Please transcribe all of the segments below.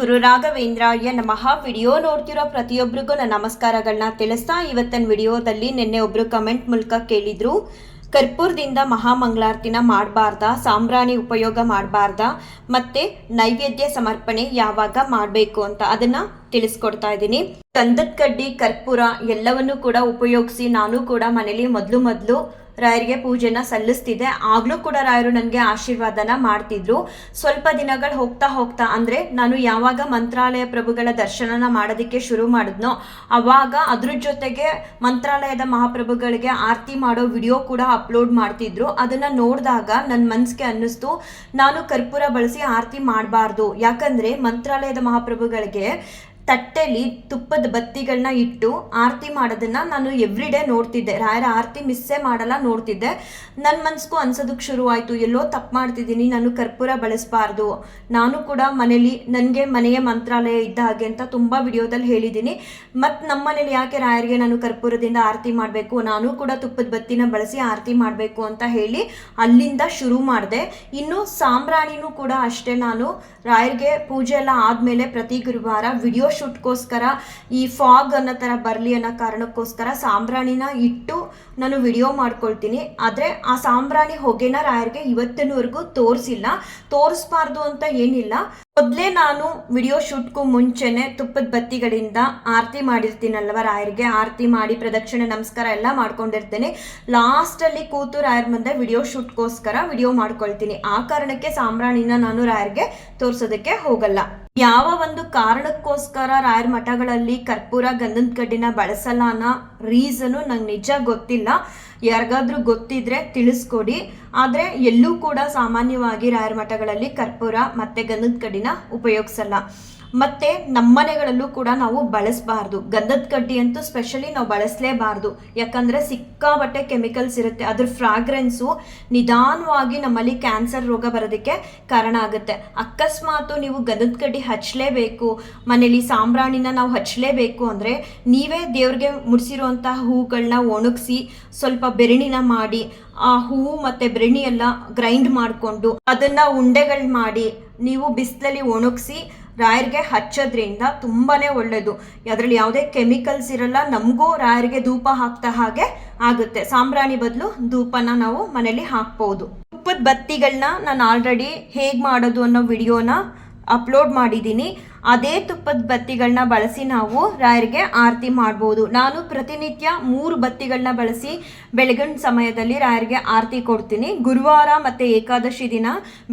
ಗುರು ರಾಘವೇಂದ್ರಾಯ ನಮಃ. ವಿಡಿಯೋ ನೋಡ್ತಿರೋ ಪ್ರತಿಯೊಬ್ಬರಿಗೂ ನನ್ನ ನಮಸ್ಕಾರಗಳನ್ನ ತಿಳಿಸ್ತಾ ಇವತ್ತಿನ ವಿಡಿಯೋದಲ್ಲಿ ನಿನ್ನೆ ಒಬ್ರು ಕಮೆಂಟ್ ಮೂಲಕ ಕೇಳಿದ್ರು, ಕರ್ಪೂರದಿಂದ ಮಹಾಮಂಗಳಾರತಿನ ಮಾಡಬಾರ್ದ? ಸಾಂಬ್ರಾಣಿ ಉಪಯೋಗ ಮಾಡಬಾರ್ದ? ಮತ್ತೆ ನೈವೇದ್ಯ ಸಮರ್ಪಣೆ ಯಾವಾಗ ಮಾಡಬೇಕು ಅಂತ ಅದನ್ನ ತಿಳಿಸ್ಕೊಡ್ತಾ ಇದ್ದೀನಿ. ಕಂದದ ಕಡ್ಡಿ ಕರ್ಪೂರ ಎಲ್ಲವನ್ನೂ ಕೂಡ ಉಪಯೋಗಿಸಿ ನಾನು ಕೂಡ ಮನೇಲಿ ಮೊದಲು ಮೊದಲು ರಾಯರಿಗೆ ಪೂಜೆನ ಸಲ್ಲಿಸ್ತಿದೆ. ಆಗಲೂ ಕೂಡ ರಾಯರು ನನಗೆ ಆಶೀರ್ವಾದನ ಮಾಡ್ತಿದ್ರು. ಸ್ವಲ್ಪ ದಿನಗಳು ಹೋಗ್ತಾ ಹೋಗ್ತಾ ಅಂದರೆ ನಾನು ಯಾವಾಗ ಮಂತ್ರಾಲಯ ಪ್ರಭುಗಳ ದರ್ಶನನ ಮಾಡೋದಕ್ಕೆ ಶುರು ಮಾಡಿದ್ನೋ, ಅವಾಗ ಅದ್ರ ಜೊತೆಗೆ ಮಂತ್ರಾಲಯದ ಮಹಾಪ್ರಭುಗಳಿಗೆ ಆರತಿ ಮಾಡೋ ವಿಡಿಯೋ ಕೂಡ ಅಪ್ಲೋಡ್ ಮಾಡ್ತಿದ್ರು. ಅದನ್ನು ನೋಡಿದಾಗ ನನ್ನ ಮನಸ್ಸಿಗೆ ಅನ್ನಿಸ್ತು, ನಾನು ಕರ್ಪೂರ ಬಳಸಿ ಆರತಿ ಮಾಡಬಾರ್ದು. ಯಾಕಂದರೆ ಮಂತ್ರಾಲಯದ ಮಹಾಪ್ರಭುಗಳಿಗೆ ತಟ್ಟೆಲಿ ತುಪ್ಪದ ಬತ್ತಿಗಳನ್ನ ಇಟ್ಟು ಆರತಿ ಮಾಡೋದನ್ನ ನಾನು ಎವ್ರಿ ಡೇ ನೋಡ್ತಿದ್ದೆ. ರಾಯರ ಆರತಿ ಮಿಸ್ಸೇ ಮಾಡಲ್ಲ ನೋಡ್ತಿದ್ದೆ. ನನ್ನ ಮನ್ಸಿಗೂ ಅನ್ಸೋದಕ್ಕೆ ಶುರು ಆಯಿತು ಎಲ್ಲೋ ತಪ್ಪು ಮಾಡ್ತಿದ್ದೀನಿ. ನಾನು ಕರ್ಪೂರ ಬಳಸಬಾರ್ದು. ನಾನು ಕೂಡ ಮನೇಲಿ ನನಗೆ ಮನೆಯ ಮಂತ್ರಾಲಯ ಇದ್ದ ಹಾಗೆ ಅಂತ ತುಂಬ ವಿಡಿಯೋದಲ್ಲಿ ಹೇಳಿದ್ದೀನಿ. ಮತ್ತು ನಮ್ಮ ಮನೇಲಿ ಯಾಕೆ ರಾಯರಿಗೆ ನಾನು ಕರ್ಪೂರದಿಂದ ಆರತಿ ಮಾಡಬೇಕು? ನಾನು ಕೂಡ ತುಪ್ಪದ ಬತ್ತಿನ ಬಳಸಿ ಆರತಿ ಮಾಡಬೇಕು ಅಂತ ಹೇಳಿ ಅಲ್ಲಿಂದ ಶುರು ಮಾಡಿದೆ. ಇನ್ನು ಸಾಂಬ್ರಾಣಿನೂ ಕೂಡ ಅಷ್ಟೇ. ನಾನು ರಾಯರಿಗೆ ಪೂಜೆ ಎಲ್ಲ ಆದಮೇಲೆ ಪ್ರತಿ ಗುರುವಾರ ವಿಡಿಯೋ ಶೂಟ್ಗೋಸ್ಕರ, ಈ ಫಾಗ್ ಅನ್ನೋ ಥರ ಬರಲಿ ಅನ್ನೋ ಕಾರಣಕ್ಕೋಸ್ಕರ ಸಾಂಬ್ರಾಣಿನ ಇಟ್ಟು ನಾನು ವಿಡಿಯೋ ಮಾಡ್ಕೊಳ್ತೀನಿ. ಆದರೆ ಆ ಸಾಂಬ್ರಾಣಿ ಹೊಗೆನ ರಾಯರಿಗೆ ಇವತ್ತಿನವರೆಗೂ ತೋರಿಸಿಲ್ಲ. ತೋರಿಸ್ಬಾರ್ದು ಅಂತ ಏನಿಲ್ಲ. ಮೊದಲೇ ನಾನು ವಿಡಿಯೋ ಶೂಟ್ಗೂ ಮುಂಚೆನೆ ತುಪ್ಪದ ಬತ್ತಿಗಳಿಂದ ಆರತಿ ಮಾಡಿರ್ತೀನಲ್ವ ರಾಯರಿಗೆ, ಆರತಿ ಮಾಡಿ ಪ್ರದಕ್ಷಿಣೆ, ನಮಸ್ಕಾರ ಎಲ್ಲ ಮಾಡ್ಕೊಂಡಿರ್ತೇನೆ. ಲಾಸ್ಟಲ್ಲಿ ಕೂತು ರಾಯರ್ ಮುಂದೆ ವಿಡಿಯೋ ಶೂಟ್ಗೋಸ್ಕರ ವಿಡಿಯೋ ಮಾಡ್ಕೊಳ್ತೀನಿ. ಆ ಕಾರಣಕ್ಕೆ ಸಾಂಬ್ರಾಣಿನ ನಾನು ರಾಯರಿಗೆ ತೋರಿಸೋದಕ್ಕೆ ಹೋಗಲ್ಲ. ಯಾವ ಒಂದು ಕಾರಣಕ್ಕೋಸ್ಕರ ರಾಯರ ಮಠಗಳಲ್ಲಿ ಕರ್ಪೂರ ಗಂಧದ ಕಡ್ಡಿನ ಬಳಸಲ್ಲ ಅನ್ನೋ ರೀಸನು ನಂಗೆ ನಿಜ ಗೊತ್ತಿಲ್ಲ. ಯಾರಿಗಾದ್ರೂ ಗೊತ್ತಿದ್ರೆ ತಿಳಿಸ್ಕೊಡಿ. ಆದರೆ ಎಲ್ಲೂ ಕೂಡ ಸಾಮಾನ್ಯವಾಗಿ ರಾಯರ ಮಠಗಳಲ್ಲಿ ಕರ್ಪೂರ ಮತ್ತು ಗಂಧದ ಕಡಿನ ಉಪಯೋಗಿಸಲ್ಲ. ಮತ್ತೆ ನಮ್ಮನೆಗಳಲ್ಲೂ ಕೂಡ ನಾವು ಬಳಸಬಾರ್ದು. ಗಂಧದ ಕಡ್ಡಿ ಅಂತೂ ಸ್ಪೆಷಲಿ ನಾವು ಬಳಸಲೇಬಾರ್ದು. ಯಾಕಂದರೆ ಸಿಕ್ಕಾಬಟ್ಟೆ ಕೆಮಿಕಲ್ಸ್ ಇರುತ್ತೆ. ಅದ್ರ ಫ್ರಾಗ್ರೆನ್ಸು ನಿಧಾನವಾಗಿ ನಮ್ಮಲ್ಲಿ ಕ್ಯಾನ್ಸರ್ ರೋಗ ಬರೋದಕ್ಕೆ ಕಾರಣ ಆಗುತ್ತೆ. ಅಕಸ್ಮಾತು ನೀವು ಗಂಧದ ಕಡ್ಡಿ ಹಚ್ಚಲೇಬೇಕು ಮನೇಲಿ ಸಾಂಬ್ರಾಣಿನ ನಾವು ಹಚ್ಚಲೇಬೇಕು ಅಂದರೆ ನೀವೇ ದೇವ್ರಿಗೆ ಮುಡಿಸಿರುವಂತಹ ಹೂಗಳನ್ನ ಒಣಗಿಸಿ ಸ್ವಲ್ಪ ಬೆರಣಿನ ಮಾಡಿ, ಆ ಹೂವು ಮತ್ತು ಬೆರಣಿ ಎಲ್ಲ ಗ್ರೈಂಡ್ ಮಾಡಿಕೊಂಡು ಅದನ್ನು ಉಂಡೆಗಳು ಮಾಡಿ ನೀವು ಬಿಸಿಲಲ್ಲಿ ಒಣಗಿಸಿ ರಾಯರಿಗೆ ಹಚ್ಚೋದ್ರಿಂದ ತುಂಬಾ ಒಳ್ಳೆಯದು ಅದರಲ್ಲಿ ಯಾವುದೇ ಕೆಮಿಕಲ್ಸ್ ಇರಲ್ಲ, ನಮಗೂ ರಾಯರಿಗೆ ಧೂಪ ಹಾಕ್ತಾ ಹಾಗೆ ಆಗುತ್ತೆ. ಸಾಂಬ್ರಾಣಿ ಬದಲು ಧೂಪನ ನಾವು ಮನೇಲಿ ಹಾಕ್ಬೋದು. ತುಪ್ಪದ ಬತ್ತಿಗಳನ್ನ ನಾನು ಆಲ್ರೆಡಿ ಹೇಗೆ ಮಾಡೋದು ಅನ್ನೋ ವಿಡಿಯೋನ ಅಪ್ಲೋಡ್ ಮಾಡಿದ್ದೀನಿ ಅದೇ ತುಪ್ಪದ ಬತ್ತಿಗಳನ್ನ ಬಳಸಿ ನಾವು ರಾಯರಿಗೆ ಆರತಿ ಮಾಡ್ಬೋದು. ನಾನು ಪ್ರತಿನಿತ್ಯ ಮೂರು ಬತ್ತಿಗಳನ್ನ ಬಳಸಿ ಬೆಳಗಿನ ಸಮಯದಲ್ಲಿ ರಾಯರಿಗೆ ಆರತಿ ಕೊಡ್ತೀನಿ. ಗುರುವಾರ ಮತ್ತು ಏಕಾದಶಿ ದಿನ,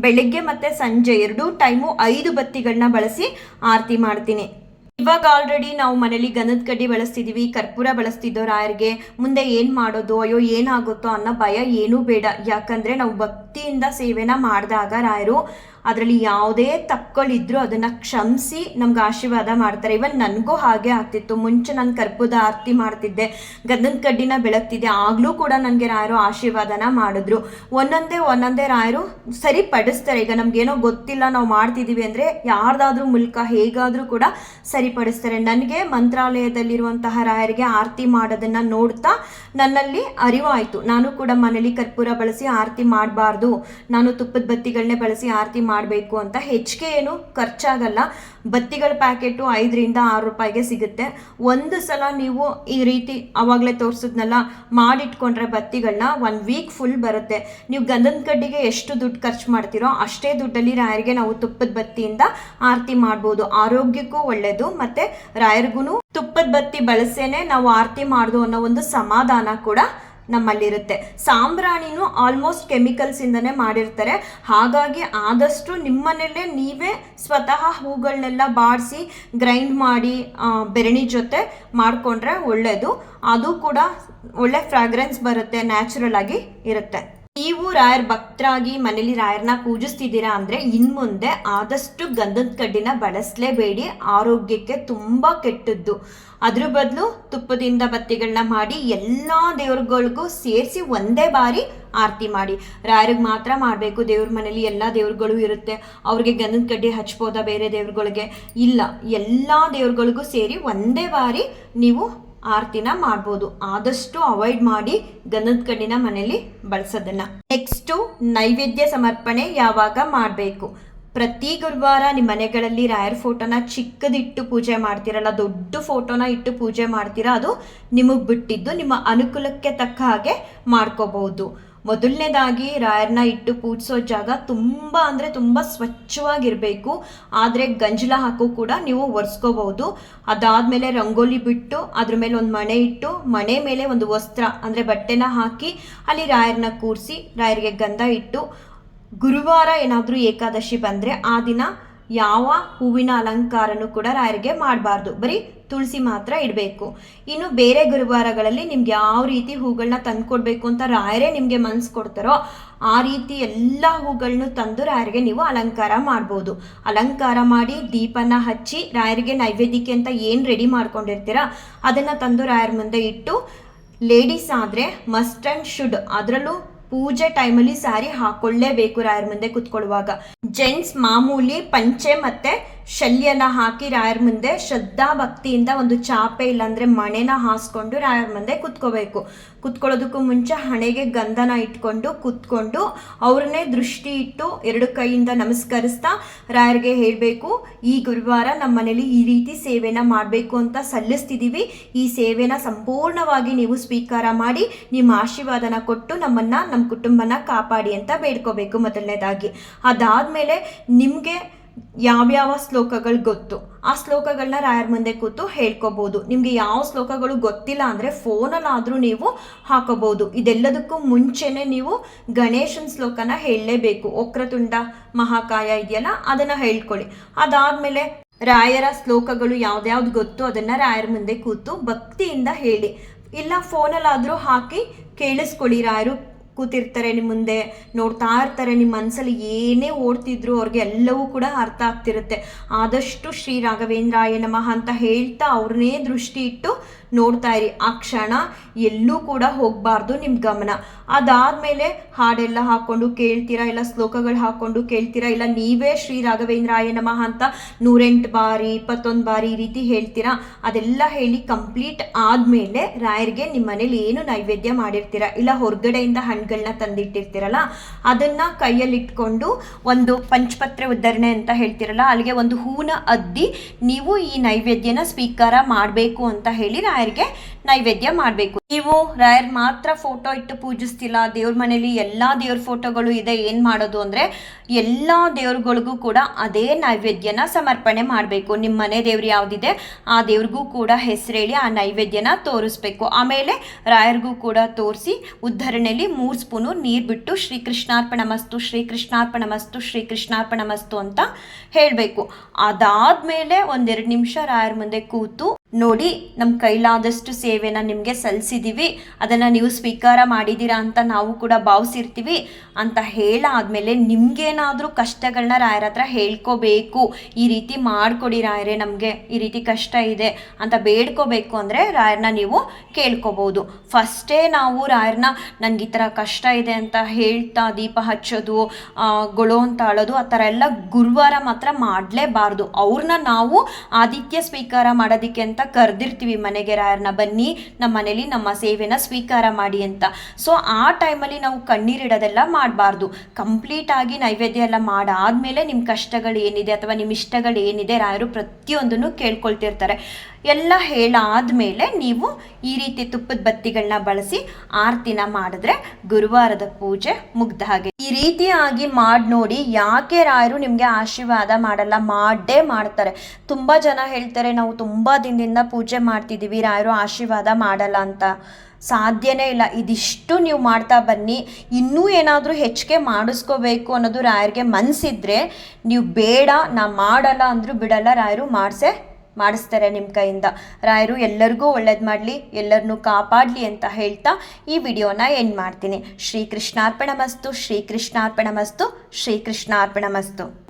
ಬೆಳಗ್ಗೆ ಮತ್ತು ಸಂಜೆ ಎರಡೂ ಟೈಮು ಐದು ಬತ್ತಿಗಳನ್ನ ಬಳಸಿ ಆರತಿ ಮಾಡ್ತೀನಿ. ಇವಾಗ ಆಲ್ರೆಡಿ ನಾವು ಮನೇಲಿ ಗಂಧದ ಕಡ್ಡಿ ಬಳಸ್ತಿದ್ದೀವಿ ಕರ್ಪೂರ ಬಳಸ್ತಿದ್ದೋ ರಾಯರಿಗೆ, ಮುಂದೆ ಏನು ಮಾಡೋದು, ಅಯ್ಯೋ ಏನಾಗುತ್ತೋ ಅನ್ನೋ ಭಯ ಏನೂ ಬೇಡ. ಯಾಕಂದರೆ ನಾವು ಭಕ್ತಿಯಿಂದ ಸೇವೆನ ಮಾಡಿದಾಗ ರಾಯರು ಅದರಲ್ಲಿ ಯಾವುದೇ ತಪ್ಪುಗಳಿದ್ರೂ ಅದನ್ನು ಕ್ಷಮಿಸಿ ನಮ್ಗೆ ಆಶೀರ್ವಾದ ಮಾಡ್ತಾರೆ. ಇವನ್ ನನಗೂ ಹಾಗೆ ಆಗ್ತಿತ್ತು. ಮುಂಚೆ ನಾನು ಕರ್ಪೂರ ಆರತಿ ಮಾಡ್ತಿದ್ದೆ. ಗಂಧನ ಕಡ್ಡಿನ ಬೆಳಗ್ತಿದ್ದೆ. ಆಗಲೂ ಕೂಡ ನನಗೆ ರಾಯರು ಆಶೀರ್ವಾದನ ಮಾಡಿದ್ರು. ಒಂದೊಂದೇ ಒಂದೊಂದೇ ರಾಯರು ಸರಿಪಡಿಸ್ತಾರೆ. ಈಗ ನಮ್ಗೇನೋ ಗೊತ್ತಿಲ್ಲ ನಾವು ಮಾಡ್ತಿದ್ದೀವಿ ಅಂದರೆ ಯಾರ್ದಾದ್ರೂ ಮೂಲಕ ಹೇಗಾದರೂ ಕೂಡ ಸರಿಪಡಿಸ್ತಾರೆ. ನನಗೆ ಮಂತ್ರಾಲಯದಲ್ಲಿರುವಂತಹ ರಾಯರಿಗೆ ಆರತಿ ಮಾಡೋದನ್ನು ನೋಡ್ತಾ ನನ್ನಲ್ಲಿ ಅರಿವಾಯಿತು. ನಾನು ಕೂಡ ಮನೇಲಿ ಕರ್ಪೂರ ಬಳಸಿ ಆರತಿ ಮಾಡಬಾರ್ದು. ನಾನು ತುಪ್ಪದ ಬತ್ತಿಗಳನ್ನೇ ಬಳಸಿ ಆರತಿ ಮಾಡಬೇಕು ಅಂತ ಹೆಚ್ಚಿಗೆ ಏನು ಖರ್ಚಾಗಲ್ಲ. ಬತ್ತಿಗಳ ಪ್ಯಾಕೆಟು ಐದರಿಂದ ಆರು ರೂಪಾಯಿಗೆ ಸಿಗುತ್ತೆ. ಒಂದು ಸಲ ನೀವು ಈ ರೀತಿ ಆವಾಗಲೇ ತೋರಿಸಿದ್ನಲ್ಲ, ಮಾಡಿಟ್ಕೊಂಡ್ರೆ ಬತ್ತಿಗಳನ್ನ ಒನ್ ವೀಕ್ ಫುಲ್ ಬರುತ್ತೆ. ನೀವು ಗಂಧದ ಕಡ್ಡಿಗೆ ಎಷ್ಟು ದುಡ್ಡು ಖರ್ಚು ಮಾಡ್ತೀರೋ ಅಷ್ಟೇ ದುಡ್ಡಲ್ಲಿ ರಾಯರಿಗೆ ನಾವು ತುಪ್ಪದ ಬತ್ತಿಯಿಂದ ಆರತಿ ಮಾಡ್ಬೋದು. ಆರೋಗ್ಯಕ್ಕೂ ಒಳ್ಳೆಯದು ಮತ್ತು ರಾಯರಿಗೂ ತುಪ್ಪದ ಬತ್ತಿ ಬಳಸೇನೆ ನಾವು ಆರತಿ ಮಾಡೋದು ಅನ್ನೋ ಒಂದು ಸಮಾಧಾನ ಕೂಡ ನಮ್ಮಲ್ಲಿರುತ್ತೆ. ಸಾಂಬ್ರಾಣಿನೂ ಆಲ್ಮೋಸ್ಟ್ ಕೆಮಿಕಲ್ಸ್ ಇಂದನೇ ಮಾಡಿರ್ತಾರೆ. ಹಾಗಾಗಿ ಆದಷ್ಟು ನಿಮ್ಮನೇಲೇ ನೀವೇ ಸ್ವತಃ ಹೂಗಳನ್ನೆಲ್ಲ ಬಾಡಿಸಿ ಗ್ರೈಂಡ್ ಮಾಡಿ ಬೆರಣಿ ಜೊತೆ ಮಾಡಿಕೊಂಡ್ರೆ ಒಳ್ಳೆಯದು ಅದು ಕೂಡ ಒಳ್ಳೆ ಫ್ರಾಗ್ರೆನ್ಸ್ ಬರುತ್ತೆ ನ್ಯಾಚುರಲ್ ಆಗಿ ಇರುತ್ತೆ. ನೀವು ರಾಯರ್ ಭಕ್ತರಾಗಿ ಮನೇಲಿ ರಾಯರ್ನ ಪೂಜಿಸ್ತಿದ್ದೀರಾ ಅಂದರೆ ಇನ್ಮುಂದೆ ಆದಷ್ಟು ಗಂಧದ ಕಡ್ಡಿನ ಬಳಸಲೇಬೇಡಿ. ಆರೋಗ್ಯಕ್ಕೆ ತುಂಬ ಕೆಟ್ಟದ್ದು. ಅದ್ರ ಬದಲು ತುಪ್ಪದಿಂದ ಬತ್ತಿಗಳನ್ನ ಮಾಡಿ ಎಲ್ಲ ದೇವ್ರಗಳಿಗೂ ಸೇರಿಸಿ ಒಂದೇ ಬಾರಿ ಆರತಿ ಮಾಡಿ. ರಾಯರಿಗೆ ಮಾತ್ರ ಮಾಡಬೇಕು ದೇವ್ರ ಮನೇಲಿ ಎಲ್ಲ ದೇವ್ರುಗಳು ಇರುತ್ತೆ. ಅವ್ರಿಗೆ ಗಂಧದ ಕಡ್ಡಿ ಹಚ್ಬೋದಾ ಬೇರೆ ದೇವ್ರುಗಳಿಗೆ? ಇಲ್ಲ, ಎಲ್ಲ ದೇವ್ರುಗಳಿಗೂ ಸೇರಿ ಒಂದೇ ಬಾರಿ ನೀವು ಆರತಿನ ಮಾಡ್ಬೋದು. ಆದಷ್ಟು ಅವಾಯ್ಡ್ ಮಾಡಿ ಗಂಧದ ಕಡ್ಡಿನ ಮನೆಯಲ್ಲಿ ಬಳಸೋದನ್ನ. ನೆಕ್ಸ್ಟು ನೈವೇದ್ಯ ಸಮರ್ಪಣೆ ಯಾವಾಗ ಮಾಡಬೇಕು? ಪ್ರತಿ ಗುರುವಾರ ನಿಮ್ಮ ಮನೆಗಳಲ್ಲಿ ರಾಯರ ಫೋಟೋನ ಚಿಕ್ಕದಿಟ್ಟು ಪೂಜೆ ಮಾಡ್ತೀರಲ್ಲ, ದೊಡ್ಡ ಫೋಟೋನ ಇಟ್ಟು ಪೂಜೆ ಮಾಡ್ತೀರಾ, ಅದು ನಿಮಗೆ ಬಿಟ್ಟಿದ್ದು ನಿಮ್ಮ ಅನುಕೂಲಕ್ಕೆ ತಕ್ಕ ಹಾಗೆ ಮಾಡ್ಕೋಬಹುದು. ಮೊದಲನೇದಾಗಿ ರಾಯರ್ನ ಇಟ್ಟು ಪೂಜಿಸೋ ಜಾಗ ತುಂಬ ಅಂದರೆ ತುಂಬ ಸ್ವಚ್ಛವಾಗಿರಬೇಕು. ಆದರೆ ಗಂಜಲ ಹಾಕೋ ಕೂಡ ನೀವು ಒರೆಸ್ಕೋಬಹುದು. ಅದಾದಮೇಲೆ ರಂಗೋಲಿ ಬಿಟ್ಟು ಅದ್ರ ಮೇಲೆ ಒಂದು ಮಣೆ ಇಟ್ಟು ಮಣೆ ಮೇಲೆ ಒಂದು ವಸ್ತ್ರ ಅಂದರೆ ಬಟ್ಟೆನ ಹಾಕಿ ಅಲ್ಲಿ ರಾಯರ್ನ ಕೂರಿಸಿ ರಾಯರಿಗೆ ಗಂಧ ಇಟ್ಟು ಗುರುವಾರ ಏನಾದರೂ ಏಕಾದಶಿ ಬಂದರೆ ಆ ದಿನ ಯಾವ ಹೂವಿನ ಅಲಂಕಾರನೂ ಕೂಡ ರಾಯರಿಗೆ ಮಾಡಬಾರ್ದು. ಬರೀ ತುಳಸಿ ಮಾತ್ರ ಇಡಬೇಕು. ಇನ್ನು ಬೇರೆ ಗುರುವಾರಗಳಲ್ಲಿ ನಿಮ್ಗೆ ಯಾವ ರೀತಿ ಹೂಗಳನ್ನ ತಂದ್ಕೊಡ್ಬೇಕು ಅಂತ ರಾಯರೇ ನಿಮಗೆ ಮನ್ಸು ಕೊಡ್ತಾರೋ, ಆ ರೀತಿ ಎಲ್ಲ ಹೂಗಳನ್ನೂ ತಂದು ರಾಯರಿಗೆ ನೀವು ಅಲಂಕಾರ ಮಾಡ್ಬೋದು. ಅಲಂಕಾರ ಮಾಡಿ ದೀಪನ ಹಚ್ಚಿ ರಾಯರಿಗೆ ನೈವೇದ್ಯಕ್ಕೆ ಅಂತ ಏನು ರೆಡಿ ಮಾಡ್ಕೊಂಡಿರ್ತೀರ, ಅದನ್ನು ತಂದು ರಾಯರ ಮುಂದೆ ಇಟ್ಟು ಲೇಡೀಸ್ ಆದರೆ ಮಸ್ಟ್ ಆ್ಯಂಡ್ ಶುಡ್ ಅದರಲ್ಲೂ ಪೂಜೆ ಟೈಮಲ್ಲಿ ಸ್ಯಾರಿ ಹಾಕೊಳ್ಳೇಬೇಕು ರಾಯರ ಮುಂದೆ ಕುತ್ಕೊಳ್ಳುವಾಗ. ಜೆಂಟ್ಸ್ ಮಾಮೂಲಿ ಪಂಚೆ ಮತ್ತೆ ಶಲ್ಯನ ಹಾಕಿ ರಾಯರ ಮುಂದೆ ಶ್ರದ್ಧಾ ಭಕ್ತಿಯಿಂದ ಒಂದು ಚಾಪೆ ಇಲ್ಲಾಂದ್ರೆ ಮಣೆನ ಹಾಸ್ಕೊಂಡು ರಾಯರ ಮುಂದೆ ಕುತ್ಕೋಬೇಕು. ಕುತ್ಕೊಳ್ಳೋದಕ್ಕೂ ಮುಂಚೆ ಹಣೆಗೆ ಗಂಧನ ಇಟ್ಕೊಂಡು ಕುತ್ಕೊಂಡು ಅವ್ರನ್ನೇ ದೃಷ್ಟಿ ಇಟ್ಟು ಎರಡು ಕೈಯಿಂದ ನಮಸ್ಕರಿಸ್ತಾ ರಾಯರಿಗೆ ಹೇಳಬೇಕು, ಈ ಗುರುವಾರ ನಮ್ಮ ಮನೇಲಿ ಈ ರೀತಿ ಸೇವೆನ ಮಾಡಬೇಕು ಅಂತ ಸಲ್ಲಿಸ್ತಿದ್ದೀವಿ ಈ ಸೇವೆನ ಸಂಪೂರ್ಣವಾಗಿ ನೀವು ಸ್ವೀಕಾರ ಮಾಡಿ ನಿಮ್ಮ ಆಶೀರ್ವಾದನ ಕೊಟ್ಟು ನಮ್ಮನ್ನ, ನಮ್ಮ ಕುಟುಂಬನ ಕಾಪಾಡಿ ಅಂತ ಬೇಡ್ಕೋಬೇಕು ಮೊದಲನೇದಾಗಿ. ಅದಾದ್ಮೇಲೆ ನಿಮಗೆ ಯಾವ್ಯಾವ ಶ್ಲೋಕಗಳು ಗೊತ್ತು? ಆ ಶ್ಲೋಕಗಳನ್ನ ರಾಯರ ಮುಂದೆ ಕೂತು ಹೇಳ್ಕೋಬಹುದು ನಿಮಗೆ ಯಾವ ಶ್ಲೋಕಗಳು ಗೊತ್ತಿಲ್ಲ ಅಂದರೆ ಫೋನಲ್ಲಾದರೂ ನೀವು ಹಾಕೋಬೋದು. ಇದೆಲ್ಲದಕ್ಕೂ ಮುಂಚೆನೆ ನೀವು ಗಣೇಶನ ಶ್ಲೋಕನ ಹೇಳಲೇಬೇಕು. ವಕ್ರತುಂಡ ಮಹಾಕಾಯ ಇದೆಯಲ್ಲ, ಅದನ್ನ ಹೇಳ್ಕೊಳ್ಳಿ. ಅದಾದ್ಮೇಲೆ ರಾಯರ ಶ್ಲೋಕಗಳು ಯಾವ್ದ್ಯಾವ್ದು ಗೊತ್ತು ಅದನ್ನ ರಾಯರ ಮುಂದೆ ಕೂತು ಭಕ್ತಿಯಿಂದ ಹೇಳಿ. ಇಲ್ಲ, ಫೋನಲ್ಲಾದರೂ ಹಾಕಿ ಕೇಳಿಸ್ಕೊಳ್ಳಿ ರಾಯರು. ಕೂತಿರ್ತಾರೆ ನಿಮ್ಮ ಮುಂದೆ, ನೋಡ್ತಾ ಇರ್ತಾರೆ ನಿಮ್ಮ ಮನಸ್ಸಲ್ಲಿ ಏನೇ ಓಡ್ತಿದ್ರು ಅವ್ರಿಗೆ ಎಲ್ಲವೂ ಕೂಡ ಅರ್ಥ ಆಗ್ತಿರುತ್ತೆ. ಆದಷ್ಟು ಶ್ರೀ ರಾಘವೇಂದ್ರಾಯ ನಮಃ ಅಂತ ಹೇಳ್ತಾ ಅವ್ರನ್ನೇ ದೃಷ್ಟಿ ಇಟ್ಟು ನೋಡ್ತಾ ಇರಿ. ಆ ಕ್ಷಣ ಎಲ್ಲೂ ಕೂಡ ಹೋಗಬಾರ್ದು ನಿಮ್ಮ ಗಮನ. ಅದಾದಮೇಲೆ ಹಾಡೆಲ್ಲ ಹಾಕ್ಕೊಂಡು ಕೇಳ್ತೀರಾ, ಇಲ್ಲ ಶ್ಲೋಕಗಳು ಹಾಕ್ಕೊಂಡು ಕೇಳ್ತೀರಾ, ಇಲ್ಲ ನೀವೇ ಶ್ರೀ ರಾಘವೇಂದ್ರಾಯ ನಮಃ ಅಂತ ನೂರೆಂಟು ಬಾರಿ, ಇಪ್ಪತ್ತೊಂದು ಬಾರಿ ಈ ರೀತಿ ಹೇಳ್ತೀರಾ, ಅದೆಲ್ಲ ಹೇಳಿ ಕಂಪ್ಲೀಟ್ ಆದಮೇಲೆ ರಾಯರಿಗೆ ನಿಮ್ಮ ಮನೇಲಿ ಏನು ನೈವೇದ್ಯ ಮಾಡಿರ್ತೀರಾ, ಇಲ್ಲ ಹೊರಗಡೆಯಿಂದ ಹಣ್ಣುಗಳನ್ನ ತಂದಿಟ್ಟಿರ್ತೀರಲ್ಲ, ಅದನ್ನು ಕೈಯಲ್ಲಿಟ್ಕೊಂಡು ಒಂದು ಪಂಚಪತ್ರೆ ಉದ್ಧರಣೆ ಅಂತ ಹೇಳ್ತಿರಲ್ಲ, ಅಲ್ಲಿಗೆ ಒಂದು ಹೂನ ಅದ್ದಿ ನೀವು ಈ ನೈವೇದ್ಯನ ಸ್ವೀಕಾರ ಮಾಡಬೇಕು ಅಂತ ಹೇಳಿ ರಾಯರಿಗೆ ನೈವೇದ್ಯ ಮಾಡಬೇಕು. ನೀವು ರಾಯರ್ ಮಾತ್ರ ಫೋಟೋ ಇಟ್ಟು ಪೂಜಿಸ್ತಿಲ್ಲ, ದೇವ್ರ ಮನೇಲಿ ಎಲ್ಲ ದೇವ್ರ ಫೋಟೋಗಳು ಇದೆ, ಏನು ಮಾಡೋದು ಅಂದರೆ ಎಲ್ಲ ದೇವ್ರಗಳಿಗೂ ಕೂಡ ಅದೇ ನೈವೇದ್ಯನ ಸಮರ್ಪಣೆ ಮಾಡಬೇಕು. ನಿಮ್ಮ ಮನೆ ದೇವ್ರು ಯಾವುದಿದೆ, ಆ ದೇವ್ರಿಗೂ ಕೂಡ ಹೆಸರೇಳಿ ಆ ನೈವೇದ್ಯನ ತೋರಿಸ್ಬೇಕು. ಆಮೇಲೆ ರಾಯರ್ಗೂ ಕೂಡ ತೋರಿಸಿ ಉದ್ಧರಣೆಯಲ್ಲಿ ಮೂರು ಸ್ಪೂನು ನೀರು ಬಿಟ್ಟು ಶ್ರೀ ಕೃಷ್ಣಾರ್ಪಣ ಮಸ್ತು ಶ್ರೀ ಕೃಷ್ಣಾರ್ಪಣ ಮಸ್ತು ಶ್ರೀ ಕೃಷ್ಣಾರ್ಪಣ ಮಸ್ತು ಅಂತ ಹೇಳಬೇಕು. ಅದಾದ್ಮೇಲೆ ಒಂದೆರಡು ನಿಮಿಷ ರಾಯರ ಮುಂದೆ ಕೂತು ನೋಡಿ ನಮ್ಮ ಕೈಲಾದಷ್ಟು ಸೇವೆನ ನಿಮಗೆ ಸಲ್ಲಿಸಿದ್ದೀವಿ ಅದನ್ನು ನೀವು ಸ್ವೀಕಾರ ಮಾಡಿದ್ದೀರಾ ಅಂತ ನಾವು ಕೂಡ ಭಾವಿಸಿರ್ತೀವಿ ಅಂತ ಹೇಳಾದಮೇಲೆ ನಿಮಗೇನಾದರೂ ಕಷ್ಟಗಳನ್ನ ರಾಯರ ಹತ್ರ ಹೇಳ್ಕೋಬೇಕು. ಈ ರೀತಿ ಮಾಡಿಕೊಡಿ ರಾಯರೇ ನಮಗೆ, ಈ ರೀತಿ ಕಷ್ಟ ಇದೆ ಅಂತ ಬೇಡ್ಕೋಬೇಕು ಅಂದರೆ ರಾಯರನ್ನ ನೀವು ಕೇಳ್ಕೊಬೋದು. ಫಸ್ಟೇ ನಾವು ರಾಯರನ್ನ ನನಗೆ ಈ ಥರ ಕಷ್ಟ ಇದೆ ಅಂತ ಹೇಳ್ತಾ ದೀಪ ಹಚ್ಚೋದು ಗೊಳೋ ಅಂತ ಆಳೋದು, ಆ ಥರ ಎಲ್ಲ ಗುರುವಾರ ಮಾತ್ರ ಮಾಡಲೇಬಾರ್ದು. ಅವ್ರನ್ನ ನಾವು ಆದಿತ್ಯ ಸ್ವೀಕಾರ ಮಾಡೋದಕ್ಕೆ ಅಂತ ಕರೆದಿರ್ತೀವಿ ಮನೆಗೆ ರಾಯರನ್ನ ಬನ್ನಿ ನಮ್ಮ ಮನೇಲಿ ನಮ್ಮ ಸೇವೆನ ಸ್ವೀಕಾರ ಮಾಡಿ ಅಂತ. ಸೊ ಆ ಟೈಮಲ್ಲಿ ನಾವು ಕಣ್ಣೀರಿಡೋದೆಲ್ಲ ಮಾಡಬಾರ್ದು. ಕಂಪ್ಲೀಟ್ ಆಗಿ ನೈವೇದ್ಯ ಎಲ್ಲ ಮಾಡಾದ್ಮೇಲೆ ನಿಮ್ಮ ಕಷ್ಟಗಳು ಏನಿದೆ ಅಥವಾ ನಿಮ್ಮ ಇಷ್ಟಗಳು ಏನಿದೆ ರಾಯರು ಪ್ರತಿಯೊಂದನ್ನು ಕೇಳ್ಕೊಳ್ತಿರ್ತಾರೆ. ಎಲ್ಲ ಹೇಳಾದ್ಮೇಲೆ ನೀವು ಈ ರೀತಿ ತುಪ್ಪದ ಬತ್ತಿಗಳನ್ನ ಬಳಸಿ ಆರತಿನ ಮಾಡಿದ್ರೆ ಗುರುವಾರದ ಪೂಜೆ ಮುಗ್ದ ಹಾಗೆ. ಈ ರೀತಿಯಾಗಿ ಮಾಡಿ ನೋಡಿ ಯಾಕೆ ರಾಯರು ನಿಮಗೆ ಆಶೀರ್ವಾದ ಮಾಡಲ್ಲ? ಮಾಡೇ ಮಾಡ್ತಾರೆ. ತುಂಬ ಜನ ಹೇಳ್ತಾರೆ, ನಾವು ತುಂಬ ದಿನದಿಂದ ಪೂಜೆ ಮಾಡ್ತಿದ್ದೀವಿ ರಾಯರು ಆಶೀರ್ವಾದ ಮಾಡಲ್ಲ ಅಂತ. ಸಾಧ್ಯನೇ ಇಲ್ಲ. ಇದಿಷ್ಟು ನೀವು ಮಾಡ್ತಾ ಬನ್ನಿ. ಇನ್ನೂ ಏನಾದರೂ ಹೆಚ್ಚಿಗೆ ಮಾಡಿಸ್ಕೋಬೇಕು ಅನ್ನೋದು ರಾಯರಿಗೆ ಮನಸ್ಸಿದ್ರೆ ನೀವು ಬೇಡ, ನಾ ಮಾಡಲ್ಲ ಅಂದರೂ ಬಿಡಲ್ಲ, ರಾಯರು ಮಾಡಿಸೇ ಮಾಡಿಸ್ತಾರೆ ನಿಮ್ಮ ಕೈಯಿಂದ. ರಾಯರು, ಎಲ್ಲರಿಗೂ ಒಳ್ಳೇದು ಮಾಡಲಿ ಎಲ್ಲರನ್ನೂ ಕಾಪಾಡಲಿ ಅಂತ ಹೇಳ್ತಾ ಈ ವಿಡಿಯೋನ ಎಂಡ್ ಮಾಡ್ತೀನಿ. ಶ್ರೀ ಕೃಷ್ಣಾರ್ಪಣ ಮಸ್ತು ಶ್ರೀಕೃಷ್ಣಾರ್ಪಣ ಮಸ್ತು ಶ್ರೀಕೃಷ್ಣಾರ್ಪಣ ಮಸ್ತು